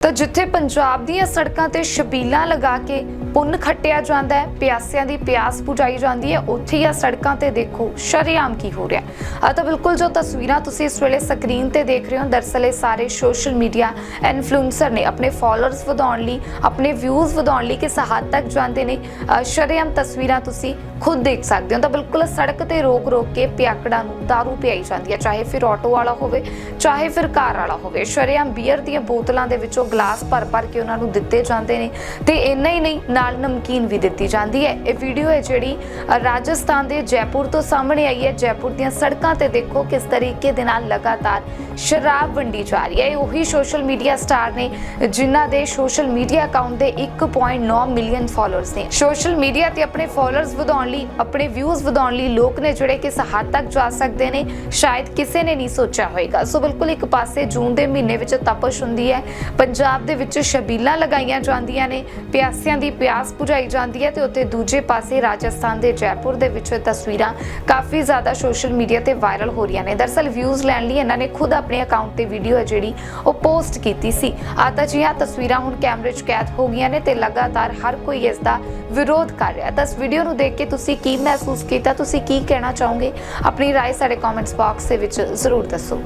ਤਾਂ ਜਿੱਥੇ ਪੰਜਾਬ ਦੀਆਂ ਸੜਕਾਂ ਤੇ ਸ਼ਬੀਲਾਂ ਲਗਾ ਕੇ ਪੁੰਨ ਖੱਟਿਆ ਜਾਂਦਾ ਹੈ ਪਿਆਸਿਆਂ ਦੀ ਪਿਆਸ ਪੁਜਾਈ ਜਾਂਦੀ ਹੈ ਉੱਥੇ ਹੀ ਆ ਸੜਕਾਂ ਤੇ ਦੇਖੋ ਸ਼ਰੇਆਮ ਕੀ ਹੋ ਰਿਹਾ ਆ ਤਾਂ ਬਿਲਕੁਲ ਜੋ ਤਸਵੀਰਾਂ ਤੁਸੀਂ ਇਸ ਵੇਲੇ ਸਕਰੀਨ ਤੇ ਦੇਖ ਰਹੇ ਹੋ ਦਰਸਲ ਇਹ ਸਾਰੇ ਸੋਸ਼ਲ ਮੀਡੀਆ ਇਨਫਲੂਐਂਸਰ ਨੇ ਆਪਣੇ ਫਾਲੋਅਰਸ ਵਧਾਉਣ ਲਈ ਆਪਣੇ ਵਿਊਜ਼ ਵਧਾਉਣ ਲਈ ਕਿਸ ਹੱਦ ਤੱਕ ਜਾਂਦੇ ਨੇ ਅ, ਸ਼ਰੇਆਮ ਤਸਵੀਰਾਂ ਤੁਸੀਂ ਖੁਦ ਦੇਖ ਸਕਦੇ ਹੋ। ਤਾਂ ਬਿਲਕੁਲ ਸੜਕ ਤੇ ਰੋਕ ਰੋਕ ਕੇ ਪਿਆਕੜਾਂ ਨੂੰ ਦਾਰੂ ਪਿਆਈ ਜਾਂਦੀ ਹੈ ਚਾਹੇ ਫਿਰ ਆਟੋ ਵਾਲਾ ਹੋਵੇ ਚਾਹੇ ਫਿਰ ਕਾਰ ਵਾਲਾ ਹੋਵੇ। ਸ਼ਰੇਆਮ ਬੀਅਰ ਦੀਆਂ ਬੋਤਲਾਂ ਦੇ ਵਿੱਚੋਂ ਗਲਾਸ ਭਰ ਭਰ ਕੇ ਉਹਨਾਂ ਨੂੰ ਦਿੱਤੇ ਜਾਂਦੇ ਨੇ ਤੇ ਇੰਨਾ ਹੀ ਨਹੀਂ, ਨਾਲ ਨਮਕੀਨ ਵੀ ਦਿੱਤੀ ਜਾਂਦੀ ਹੈ। ਇਹ ਵੀਡੀਓ ਹੈ ਜਿਹੜੀ ਰਾਜਸਥਾਨ ਦੇ ਜੈਪੁਰ ਤੋਂ ਸਾਹਮਣੇ ਆਈ ਹੈ। ਜੈਪੁਰ ਦੀਆਂ ਸੜਕਾਂ ਤੇ ਦੇਖੋ ਕਿਸ ਤਰੀਕੇ ਦੇ ਨਾਲ ਲਗਾਤਾਰ ਸ਼ਰਾਬ ਵੰਡੀ ਜਾ ਰਹੀ ਹੈ। ਇਹ ਉਹੀ ਸੋਸ਼ਲ ਮੀਡੀਆ ਸਟਾਰ ਨੇ ਜਿਨ੍ਹਾਂ ਦੇ ਸੋਸ਼ਲ ਮੀਡੀਆ ਅਕਾਊਂਟ ਦੇ 1.9 ਮਿਲੀਅਨ ਫਾਲੋਅਰਸ ਨੇ। ਸੋਸ਼ਲ ਮੀਡੀਆ ਤੇ ਆਪਣੇ ਫਾਲੋਅਰਸ ਵਧਾਉਣ ਲਈ, ਆਪਣੇ ਵਿਊਜ਼ ਵਧਾਉਣ ਲਈ ਲੋਕ ਨੇ ਜਿਹੜੇ ਕਿਸ ਹੱਦ ਤੱਕ ਜਾ ਸਕਦੇ ਨੇ, ਸ਼ਾਇਦ ਕਿਸੇ ਨੇ ਨਹੀਂ ਸੋਚਿਆ ਹੋਵੇਗਾ ਸੋ ਬਿਲਕੁਲ ਇੱਕ ਪਾਸੇ ਜੂਨ ਦੇ ਮਹੀਨੇ ਵਿੱਚ ਤਪਸ਼ ਹੁੰਦੀ ਹੈ। ਪੰਜਾਬ ਪੰਜਾਬ ਦੇ ਵਿੱਚ ਸ਼ਬੀਲਾਂ ਲਗਾਈਆਂ ਜਾਂਦੀਆਂ ਨੇ। ਪਿਆਸਿਆਂ ਦੀ ਪਿਆਸ ਬੁਝਾਈ ਜਾਂਦੀ ਹੈ ਤੇ ਉੱਥੇ ਦੂਜੇ ਪਾਸੇ ਰਾਜਸਥਾਨ ਦੇ ਜੈਪੁਰ ਦੇ ਵਿੱਚ ਤਸਵੀਰਾਂ ਕਾਫੀ ਜ਼ਿਆਦਾ ਸੋਸ਼ਲ ਮੀਡੀਆ ਤੇ ਵਾਇਰਲ ਹੋ ਰਹੀਆਂ ਨੇ। ਦਰਸਲ ਵਿਊਜ਼ ਲੈਣ ਲਈ ਇਹਨਾਂ ਨੇ ਖੁਦ ਆਪਣੇ ਅਕਾਊਂਟ ਤੇ ਵੀਡੀਓ ਹੈ ਜਿਹੜੀ ਉਹ ਪੋਸਟ ਕੀਤੀ ਸੀ। ਆਤਾ ਜੀ ਆ ਤਸਵੀਰਾਂ ਹੁਣ ਕੈਮਰੇ 'ਚ ਕੈਦ ਹੋ ਗਈਆਂ ਨੇ ਤੇ ਲਗਾਤਾਰ ਹਰ ਕੋਈ ਇਸ ਦਾ ਵਿਰੋਧ ਕਰ ਰਿਹਾ ਤਾਂ ਇਸ ਵੀਡੀਓ ਨੂੰ ਦੇਖ ਕੇ ਤੁਸੀਂ ਕੀ ਮਹਿਸੂਸ ਕੀਤਾ? ਤੁਸੀਂ ਕੀ ਕਹਿਣਾ ਚਾਹੋਗੇ? ਆਪਣੀ رائے ਸਾਡੇ ਕਮੈਂਟਸ ਬਾਕਸ ਦੇ ਵਿੱਚ ਜ਼ਰੂਰ ਦੱਸੋ।